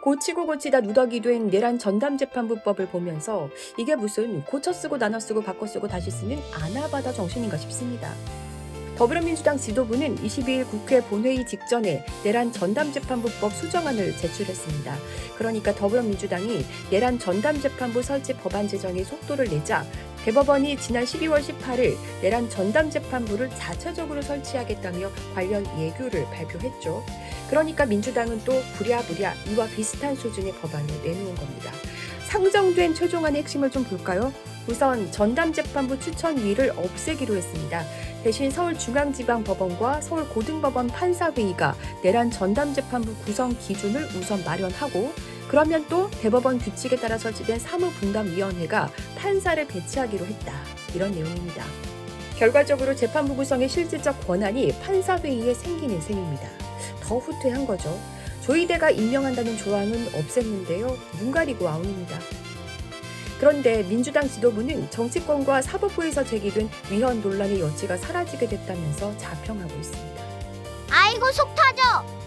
고치고 고치다 누더기 된 내란 전담 재판부법을 보면서 이게 무슨 고쳐 쓰고 나눠 쓰고 바꿔 쓰고 다시 쓰는 아나바다 정신인가 싶습니다. 더불어민주당 지도부는 22일 국회 본회의 직전에 내란 전담재판부법 수정안을 제출했습니다. 그러니까 더불어민주당이 내란 전담재판부 설치 법안 제정에 속도를 내자 대법원이 지난 12월 18일 내란 전담 재판부를 자체적으로 설치하겠다며 관련 예규를 발표했죠. 그러니까 민주당은 또 부랴부랴 이와 비슷한 수준의 법안을 내놓은 겁니다. 상정된 최종안의 핵심을 좀 볼까요? 우선 전담 재판부 추천위를 없애기로 했습니다. 대신 서울중앙지방법원과 서울고등법원 판사회의가 내란 전담 재판부 구성 기준을 우선 마련하고 그러면 또 대법원 규칙에 따라 설치된 사무분담위원회가 판사를 배치하기로 했다. 이런 내용입니다. 결과적으로 재판부 구성의 실질적 권한이 판사회의에 생기는 셈입니다. 더 후퇴한 거죠. 조희대가 임명한다는 조항은 없앴는데요. 눈 가리고 아웅입니다. 그런데 민주당 지도부는 정치권과 사법부에서 제기된 위헌 논란의 여지가 사라지게 됐다면서 자평하고 있습니다. 아이고 속 터져.